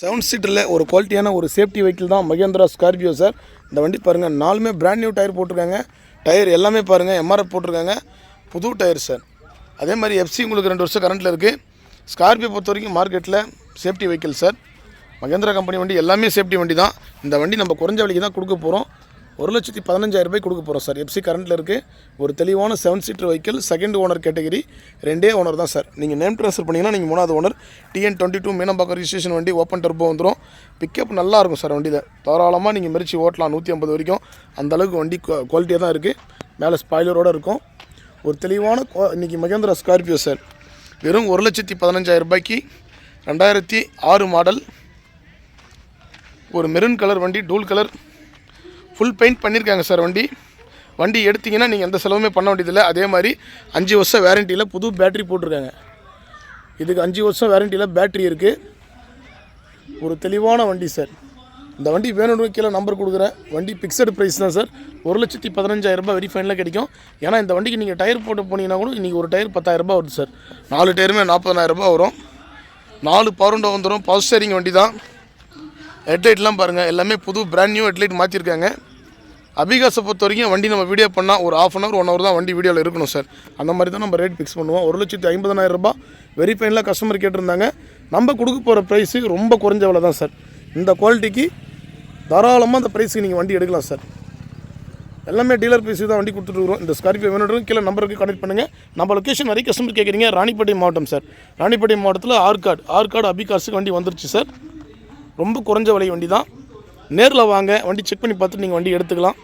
Seven சீட்டரில் ஒரு குவாலிட்டியான ஒரு சேஃப்டி வெஹிக்கிள் தான் மகேந்திரா ஸ்கார்பியோ சார் இந்த வண்டி பாருங்கள் நாலுமே பிராண்ட் நியூ டயர் போட்டிருக்காங்க. டயர் எல்லாமே பாருங்கள் எம்ஆர்எஃப் போட்டிருக்காங்க. புது டயர் சார் அதே மாதிரி எஃப்சி உங்களுக்கு ரெண்டு வருஷம் கரண்ட்டில் இருக்குது ஸ்கார்பியோ பொறுத்த வரைக்கும் மார்க்கெட்டில் safety vehicle sir Mahindra company வண்டி எல்லாமே சேஃப்டி வண்டி தான். இந்த வண்டி நம்ம குறைஞ்ச விலைக்கு தான் கொடுக்க போகிறோம் ஒரு லட்சத்தி பதினஞ்சாயிரம் ரூபாய் கொடுக்க போகிறோம் சார். எஃப்சி கரண்ட்டில் இருக்குது ஒரு தெளிவான seven seater vehicle second owner category ரெண்டே ஓனர் தான் சார். நீங்கள் நேம் ட்ரான்ஸ்ஃபர் பண்ணிங்கன்னா நீங்கள் மூணாவது owner TN twenty two Meenambakkam registration வண்டி ஓப்பன் டர்போ வந்துடும் பிக்கப் நல்லாயிருக்கும் சார் வண்டியில். தாராளமாக நீங்கள் மெரிச்சு ஓட்டலாம் நூற்றி ஐம்பது வரைக்கும். அந்தளவுக்கு வண்டி குவாலிட்டியாக தான் இருக்குது மேலே ஸ்பாய்லரோடு இருக்கும். ஒரு தெளிவான இன்றைக்கி இன்னைக்கு மகேந்திரா ஸ்கார்பியோ சார். வெறும் ஒரு லட்சத்தி பதினஞ்சாயிரம் ரூபாய்க்கு ரெண்டாயிரத்தி ஆறு மாடல் ஒரு மெரூன் கலர் வண்டி டூல் கலர் ஃபுல் பெயிண்ட் பண்ணியிருக்காங்க சார் வண்டி. வண்டி எடுத்தீங்கன்னா நீங்கள் எந்த செலவுமே பண்ண வேண்டியதில்லை. அதே மாதிரி அஞ்சு வருஷம் வேரண்டியில் புது பேட்ரி போட்டிருக்காங்க. இதுக்கு அஞ்சு வருஷம் வேரண்டியில் பேட்ரி இருக்குது ஒரு தெளிவான வண்டி சார். இந்த வண்டி வேணும்னு கீழே நம்பர் கொடுக்குறேன். வண்டி பிக்சடு ப்ரைஸ் தான் சார். ஒரு லட்சத்தி பதினஞ்சாயிரரூபா வெரிஃபைனில் வெரி ஃபைனில் கிடைக்கும். ஏன்னா இந்த வண்டிக்கு நீங்கள் டயர் போட்டு போனீங்கன்னா கூட இன்றைக்கி ஒரு டயர் பத்தாயிரம் ரூபாய் வருது சார். நாலு டயருமே நாற்பதாயிரம் வரும். நாலு பவர் வந்துடும் பவர் ஸ்டேரிங் வண்டி தான். ஹெட்லைட்லாம் பாருங்கள் எல்லாமே புது பிராண்ட் நியூ ஹெட்லைட் மாற்றிருக்காங்க அபிகாசை பொறுத்த வரைக்கும் வண்டி நம்ம வீடியோ பண்ணால் ஒரு half an hour one hour தான் வண்டி வீடியோவில் இருக்கணும் சார் அந்த மாதிரி தான் நம்ம ரேட் ஃபிக்ஸ் பண்ணுவோம். ஒரு லட்சத்தி ஐம்பதனாயிரம் ரூபாய் வெரி கஸ்டமர் கேட்டிருந்தாங்க. நம்ம கொடுக்க போகிற ப்ரைஸு ரொம்ப குறைஞ்ச விலை தான் சார் இந்த குவாலிட்டிக்கு தாராளமாக அந்த ப்ரைஸுக்கு நீங்கள் வண்டி எடுக்கலாம் சார் எல்லாமே டீலர் பிரைஸுக்கு தான் வண்டி கொடுத்துட்ருக்கோம் இந்த ஸ்கார்பியோ வேணும் கீழே நம்பருக்கு கனெக்ட் பண்ணுங்கள் நம்ம லொக்கேஷன் வரைக்கும் கஸ்டமர் கேட்குறீங்க ராணிப்பேட்டை மாவட்டம் சார் ராணிப்பேட்டை மாவட்டத்தில் ஆர்காட் ஆர்காடு அபிகாஸுக்கு வண்டி வந்துருச்சு சார் ரொம்ப குறைஞ்ச விலை வண்டி தான் நேரில் வாங்க வண்டி செக் பண்ணி பார்த்துட்டு நீங்கள் வண்டி எடுத்துக்கலாம்.